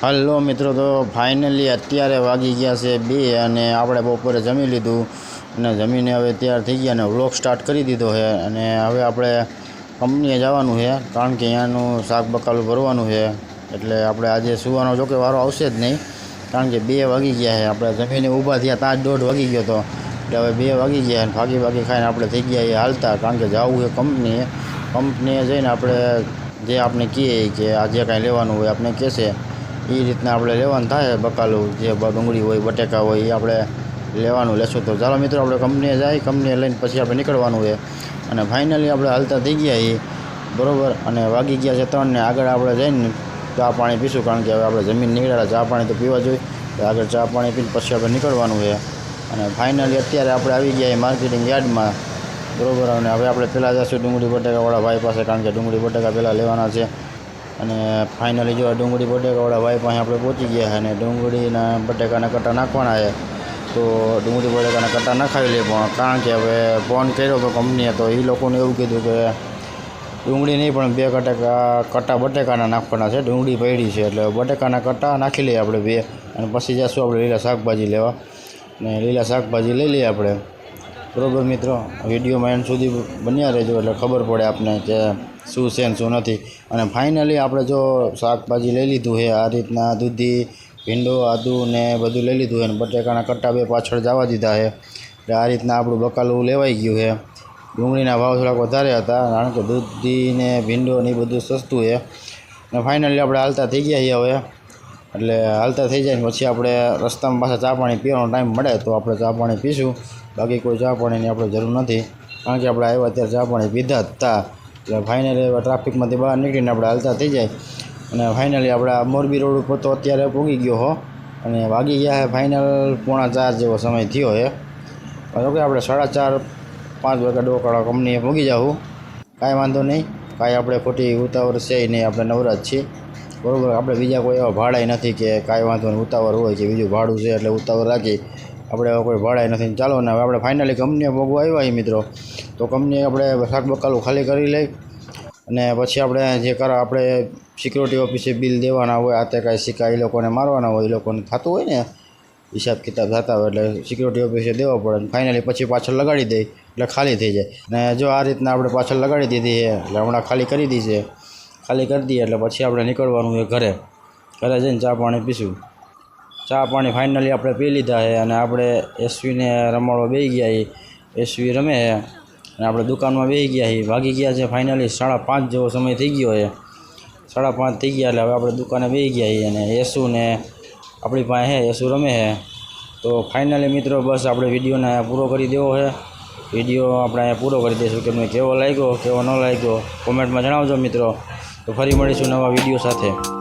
Hello મિત્રો, તો finally અત્યારે વાગી ગયા છે બે અને આપણે બપોરે જમી લીધું અને જમીને હવે તૈયાર થઈ ગયા અને વ્લોગ સ્ટાર્ટ કરી દીધો છે અને હવે આપણે કંપનીએ જવાનું છે કારણ કે અહીંયાનું શાક બકાલું ભરવાનું છે. એટલે આપણે આજે સુવાનો જોકે વારો આવશે જ નહીં, કારણ કે બે વાગી ગયા છે. આપણે જમીને ઊભા થયા ત્યાં દોઢ વાગી ગયો હતો. એટલે હવે બે વાગી ગયા અને ભાગી ભાગી ખાઈને આપણે થઈ ગયા એ હાલતા, કારણ કે જવું છે કંપનીએ કંપનીએ જઈને આપણે જે આપણે કહીએ કે આજે કાંઈ લેવાનું હોય, આપણે કહેશે. એ રીતના આપણે લેવાનું થાય, બકાલું જે ડુંગળી હોય, બટેકા હોય એ આપણે લેવાનું લેશું. તો ચાલો મિત્રો, આપણે કંપનીએ જાય, કંપનીએ લઈને પછી આપણે નીકળવાનું છે. અને ફાઇનલી આપણે હાલતા થઈ ગયા એ બરોબર? અને વાગી ગયા છે ત્રણ ને આગળ આપણે જઈને ચા પાણી પીશું, કારણ કે હવે આપણે જમીન નીકળ્યા ચા પાણી તો પીવા જોઈએ. તો આગળ ચા પાણી પીને પછી આપણે નીકળવાનું છે. અને ફાઇનલી અત્યારે આપણે આવી ગયા એ માર્કેટિંગ યાર્ડમાં, બરાબર? અને હવે આપણે પહેલાં જઈશું ડુંગળી બટાકાવાળા ભાઈ પાસે, કારણ કે ડુંગળી બટાકા પહેલાં લેવાના છે. અને ફાઇનલી જો ડુંગળી બટેકાવાળા ભાઈ પાસે આપણે પહોંચી ગયા અને ડુંગળીના બટેકાના કટા નાખવાના છે, તો ડુંગળી બટેકાના કટા નખાવી લે પણ કારણ કે હવે ફોન કર્યો હતો કંપનીએ તો એ લોકોને એવું કીધું કે ડુંગળી નહીં, પણ બે કટાકા કટા બટેકાના નાખવાના છે, ડુંગળી પડી છે, એટલે બટેકાના કટા નાખી લઈએ આપણે બે, અને પછી જઈશું આપણે લીલા શાકભાજી લેવા. ને લીલા શાકભાજી લઈ લઈએ આપણે. બરોબર મિત્રો? વિડીયોમાં એન્ડ સુધી બન્યા રહેજો એટલે ખબર પડે આપને કે શું છે ને શું નથી. અને ફાઇનલી આપણે જો શાકભાજી લઈ લીધું છે, આ રીતના દૂધી, ભીંડો, આદુ ને બધું લઈ લીધું છે અને બટેકાના કટ્ટા બે પાછળ જવા દીધા છે. એટલે આ રીતના આપણું બકાલું લેવાઈ ગયું છે. ડુંગળીના ભાવ થોડાક વધારે હતા, કારણ કે દૂધી ને ભીંડો ને એ બધું સસ્તું છે. અને ફાઇનલી આપણે હાલતા થઈ ગયા છીએ હવે. એટલે હાલતા થઈ જાય ને પછી આપણે રસ્તામાં પાછા ચા પાણી પીવાનો ટાઈમ મળે તો આપણે ચા પાણી પીશું. બાકી કોઈ ચા પાણીની આપણે જરૂર નથી. કારણ કે આપણે આવ્યા ત્યારે ચા પાણી પીધા હતા એટલે ફાઇનલી ટ્રાફિકમાંથી બહાર નીકળીને આપણે હાલતા થઈ જાય. અને ફાઇનલી આપણે મોરબી રોડ ઉપર તો અત્યારે પૂગી ગયો હો. અને વાગી ગયા છે ફાઇનલ પોણા ચાર જેવો સમય થયો જો કે આપણે સાડા ચાર, પાંચ વાગ્યા ડોકાળા કંપનીએ પૂગી જાઉં કાંઈ વાંધો નહીં. કાંઈ આપણે ખોટી ઉતાવળ છે નહીં. આપણે નવરાજ છીએ. બરાબર, આપણે બીજા કોઈ એવા ભાડાય નથી કે કાંઈ વાંધો નહીં, ઉતાવળ હોય કે બીજું ભાડું છે એટલે ઉતાવળ રાખી આપણે એવા કોઈ ભાડાય નથી. ચાલો ને હવે આપણે ફાઇનલી કંપનીએ ભોગવા આવ્યા એ મિત્રો. તો કંપનીએ આપણે શાક બકાલું ખાલી કરી લઈ અને પછી આપણે જે કરો, આપણે સિક્યુરિટી ઓફિસે બિલ દેવાના હોય, આ તે કાંઈ સિક્કા એ લોકોને મારવાના હોય, એ લોકોને થતું હોય ને, હિસાબ કિતાબ થતા હોય એટલે સિક્યુરિટી ઓફિસે દેવો પડે ફાઇનલી પછી પાછળ લગાડી દે એટલે ખાલી થઈ જાય. અને જો આ રીતના આપણે પાછળ લગાડી દીધી છે, એટલે હમણાં ખાલી કરી દીધી છે. ખાલી કરી દઈએ એટલે પછી આપણે નીકળવાનું છે ઘરે. ઘરે જઈને ચા પાણી પીશું. ચા પાણી ફાઇનલી આપણે પી લીધા છે અને આપણે એસવીને રમાડવા બેસી ગયા છીએ એસવી રમે છે અને આપણે દુકાનમાં બેસી ગયા છીએ ભાગી ગયા છે ફાઇનલી સાડા પાંચ જેવો સમય થઈ ગયો છે. સાડા પાંચ થઈ ગયા એટલે હવે આપણે દુકાને બેસી ગયા છીએ અને એસુને આપણી પાસે હે એસુ રમે છે. તો ફાઇનલી મિત્રો બસ આપણે વિડીયોને પૂરો કરી દેવો છે. વીડિયો આપણે અહીંયા પૂરો કરી દઈશું. કે મેં કેવો લાગ્યો, કેવો ન લાગ્યો કોમેન્ટમાં જણાવજો મિત્રો. ફરી મળીશું નવા વીડિયો સાથે.